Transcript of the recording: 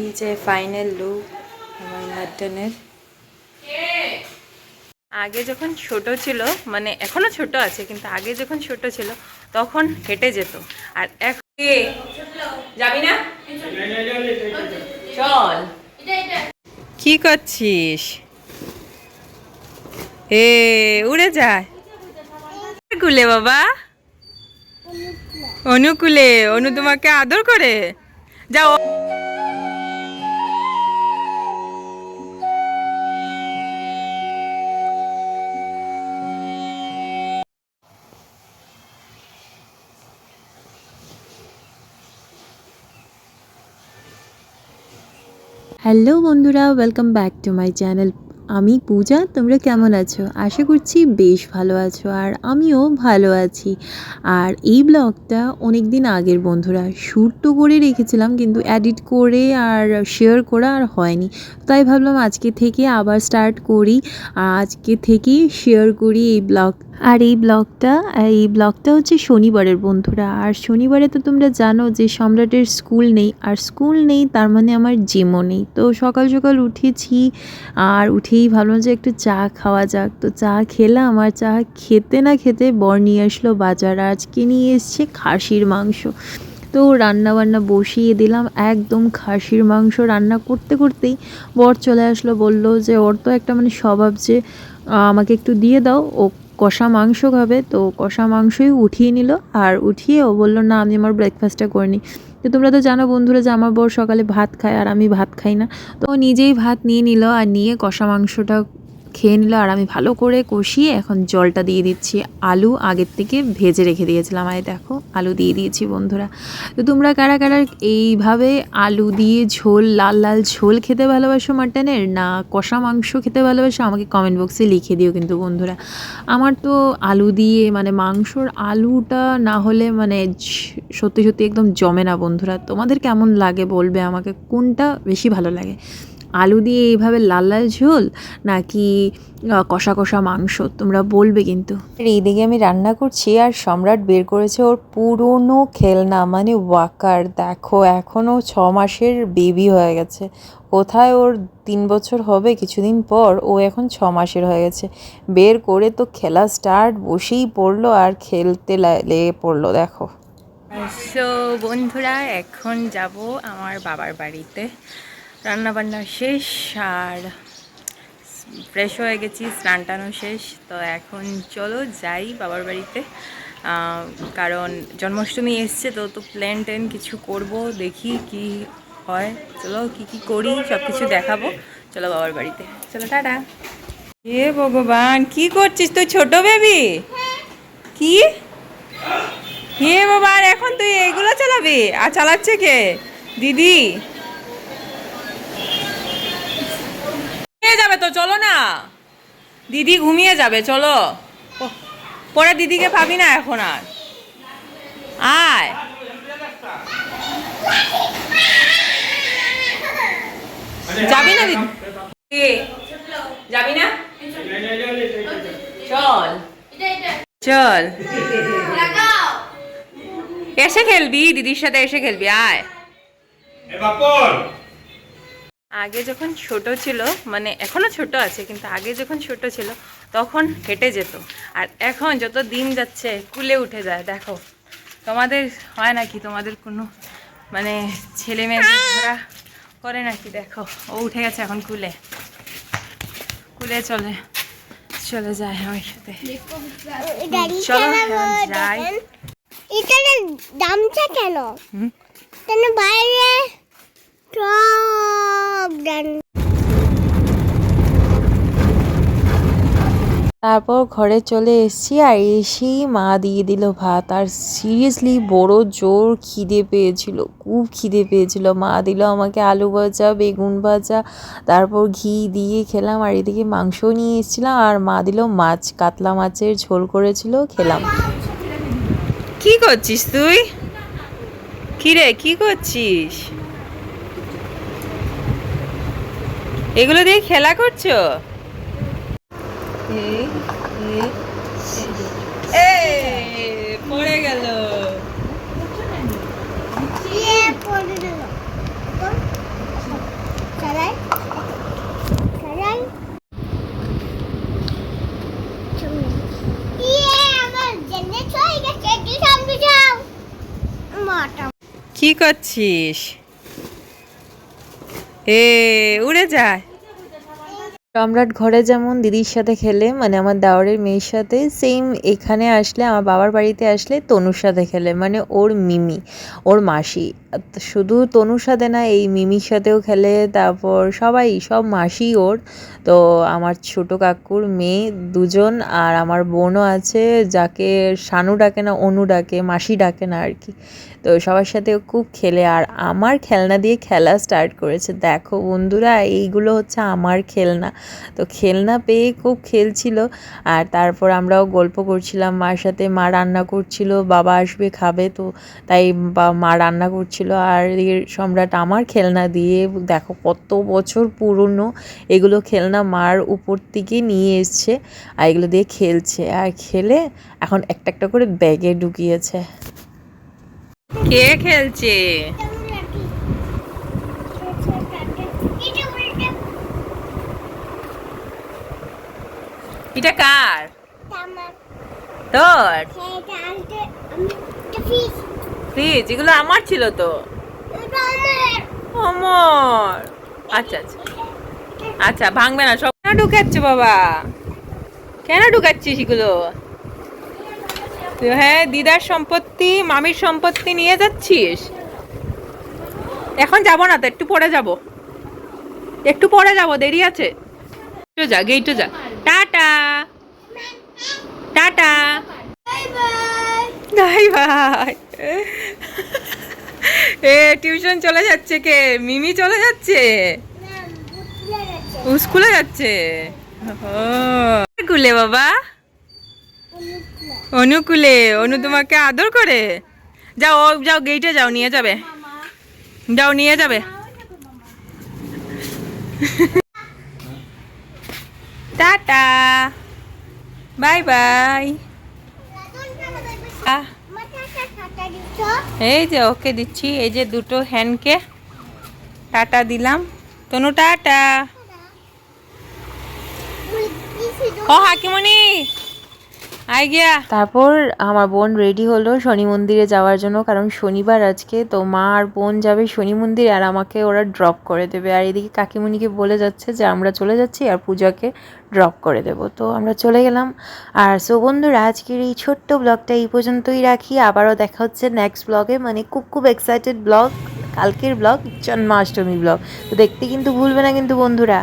এই যে final look আমার মাটনের আগে যখন ছোট ছিল মানে এখনও ছোট আছে কিন্তু আগে যখন ছোট ছিল তখন হেঁটে যেত। আর এখন যাবি না? চল। কি করছিস? এ উড়ে যায় কুলে বাবা। অনুকুলে অনু তোমাকে আদর করে। যাও। হ্যালো বন্ধুরা welcome back to my channel আমি পূজা, তোমরা কেমন আছো? আশা করছি বেশ ভালো আছো আর আমিও ভালো আছি। আর এই ব্লগটা অনেক দিন আগের বন্ধুরা শ্যুট তো করে রেখেছিলাম কিন্তু এডিট করে আর শেয়ার করা আর হয়নি। তাই ভাবলাম আজকে থেকে আবার স্টার্ট করি। আর আজকে থেকেই শেয়ার করি এই ব্লগ আর এই ব্লগটা এই ব্লগটা হচ্ছে শনিবারের বন্ধুরা। আর শনিবারে তো তোমরা জানো যে সম্রাটের স্কুল নেই, আর স্কুল নেই তার মানে আমার জিমও নেই। তো সকাল সকাল উঠেছি, আর উঠেই ভাবলাম যে একটু চা খাওয়া যাক। তো চা খেলাম, আর চা খেতে না খেতে বর নিয়ে আসলো বাজার আজকে নিয়ে এসছে খাসির মাংস। তো রান্না বান্না বসিয়ে দিলাম, একদম খাসির মাংস রান্না করতে করতেই বর চলে আসলো, বলল যে, ওর তো একটা মানে স্বভাব যে আমাকে একটু দিয়ে দাও, ও কষা মাংস খাবে, তো কষা মাংসই উঠিয়ে নিল। আর উঠিয়ে ও বলল, না, আমি আমার ব্রেকফাস্টটা করিনি তো তোমরা তো জানো বন্ধুরা যে আমার বর সকালে ভাত খায় আর আমি ভাত খাই না। তো নিজেই ভাত নিয়ে নিল আর নিয়ে কষা মাংসটা খেয়ে নিল আর আমি ভালো করে কষিয়ে এখন জলটা দিয়ে দিচ্ছি। আলু আগের থেকে ভেজে রেখে দিয়েছিলাম। আর দেখো, আলু দিয়ে দিয়েছি বন্ধুরা। তো তোমরা কারা কারা এইভাবে আলু দিয়ে ঝোল, লাল লাল ঝোল খেতে ভালোবাসো মাটনের? না, কষা মাংস খেতে ভালোবাসো? আমাকে কমেন্ট বক্সে লিখে দিও কিন্তু বন্ধুরা। আমার তো আলু দিয়ে মানে মাংসর আলুটা না হলে মানে সত্যি সত্যি একদম জমে না বন্ধুরা। তোমাদের কেমন লাগে বলবে আমাকে? কোনটা বেশি ভালো লাগে? আলু দিয়ে এইভাবে লাল লাল ঝোল নাকি কষা কষা মাংস? তোমরা বলবে কিন্তু। এইদিকে আমি রান্না করছি আর সম্রাট বের করেছে ওর পুরনো খেলনা মানে ওয়াকার। দেখো এখনও ছ মাসের বেবি হয়ে গেছে। কোথায় ওর তিন বছর হবে কিছুদিন পর? ও এখন ছ মাসের হয়ে গেছে। বের করে তো খেলা স্টার্ট বসেই পড়ল আর খেলতে লা- লেগে পড়ল দেখো। সো বন্ধুরা এখন যাব আমার বাবার বাড়িতে। রান্না বান্না শেষ আর ফ্রেশ হয়ে গেছি, স্নান টানও শেষ। তো এখন চলো যাই বাবার বাড়িতে। কারণ জন্মাষ্টমী এসছে, তো তো প্ল্যান ট্যান কিছু করব, দেখি কি হয়। চলো কি কি করি সব কিছু দেখাবো। চলো বাবার বাড়িতে। চলো, টাটা। হে ভগবান, কি করছিস তুই, ছোট বেবি? কি? হে বাবা এখন তুই এগুলো চালাবি? আর চালাচ্ছে কে? দিদি? চলো না। দিদি ঘুমিয়ে যাবে, চলো। পরে দিদিকে পাবি না এখন আর। আয়। যাবি না দিদি? যাবি না? চল। চল। এসে খেলবি, দিদির সাথে এসে খেলবি, আয়। আগে যখন ছোট ছিল মানে এখনও ছোট আছে কিন্তু আগে যখন ছোট ছিল তখন হেঁটে যেত। আর এখন যত দিন যাচ্ছে কুলে উঠে যায়। দেখো তোমাদের হয় নাকি? তোমাদের কোনো মানে ছেলে মেয়েরা করে নাকি? দেখো ও উঠে গেছে এখন কুলে। কুলে চলে চলে যায় আমার সাথে। চলো যাই। দামটা কেন? কেন বাইরে? তারপর ঘরে চলে এসেছি আর এসেই মা দিয়ে দিল ভাত। আর সিরিয়াসলি বড় জোর খিদে পেয়েছিল খুব খিদে পেয়েছিল। মা দিল আমাকে আলু ভাজা বেগুন ভাজা তারপর ঘি দিয়ে খেলাম আর এদিকে মাংসও নিয়ে এসেছিলাম আর মা দিল মাছ কাতলা মাছের ঝোল করেছিল খেলাম। কি করছিস তুই? কি রে কি করছিস? এগুলো দিয়ে খেলা করছ? পড়ে পড়ে দিল খেলাই খেলাই ইয়ে আমার জেনে চলে গেছে একটু সামনে যাও মাটা কি করছিস এ উড়ে যায় সম্রাট ঘরে যেমন দিদির সাথে খেলে মানে আমার দাওয়ারের মেয়ের সাথে সেম এখানে আসলে, আমার বাবার বাড়িতে আসলে তনুর সাথে খেলে মানে ওর মিমি, ওর মাসি। শুধু তনুর সাথে না, এই মিমির সাথেও খেলে, তারপর সবাই, সব মাসি ওর। তো আমার ছোট কাকুর মেয়ে দুজন, আর আমার বোনও আছে, যাকে শানু ডাকে না, অনু ডাকে, মাসি ডাকে না আর কি। তো সবার সাথে খুব খেলে, আর আমার খেলনা দিয়ে খেলা স্টার্ট করেছে। দেখো বন্ধুরা, এইগুলো হচ্ছে আমার খেলনা। তো খেলনা পেয়ে খুব খেলছিল। আর তারপর আমরাও গল্প করছিলাম, মার সাথে মা রান্না করছিল, বাবা আসবে, খাবে, তো তাই মা রান্না করছিল। আর সম্রাট আমার খেলনা দিয়ে, দেখো কত বছর পুরনো, এগুলো খেলনা মার উপর থেকে নিয়ে এসছে আর এগুলো দিয়ে খেলছে। আর খেলে এখন একটা একটা করে ব্যাগে ঢুকিয়েছে। কে খেলছে? এটা কার? তোর? প্লিজ এগুলো আমার ছিল তো। অমর। আচ্ছা আচ্ছা। আচ্ছা ভাঙবে না সব কেন ঢুকাচ্ছ বাবা? কেন ঢুকাচ্ছিস এগুলো? তুই হ্যাঁ দিদার সম্পত্তি মামির সম্পত্তি নিয়ে যাচ্ছিস? এখন যাব না তো একটু পরে যাব। একটু পরে যাব দেরি আছে? যা গেইটু যা টাটা। টাটা। Bye bye. এ, টিউশন চলে যাচ্ছে কে? মিমি চলে যাচ্ছে? স্কুলে যাচ্ছে? কুলে বাবা? অনুকুলে। অনু তোমাকে আদর করে? যাও যাও গেইটে যাও, নিয়ে যাবে। যাও, নিয়ে যাবে। টাটা। Bye bye. এই যে ওকে দিচ্ছি এই যে দুটো হ্যান্ডকে। টাটা দিলাম। তনু টাটা। ও হাকিমণি গিয়া তারপর আমার বোন রেডি হলো শনি মন্দিরে যাওয়ার জন্য, কারণ শনিবার আজকে তো মা আর বোন যাবে শনি মন্দিরে আর আমাকে ওরা ড্রপ করে দেবে। আর এদিকে কাকিমণিকে বলে যাচ্ছে যে আমরা চলে যাচ্ছি আর পূজাকে ড্রপ করে দেব। তো আমরা চলে গেলাম। আর সো বন্ধুরা, আজকের এই ছোট্ট ব্লগটা এই পর্যন্তই রাখি। আবারও দেখা হচ্ছে নেক্সট ব্লগে মানে খুব খুব এক্সাইটেড ব্লগ কালকের ব্লগ জন্মাষ্টমী ব্লগ তো দেখতে কিন্তু ভুলবে না কিন্তু বন্ধুরা।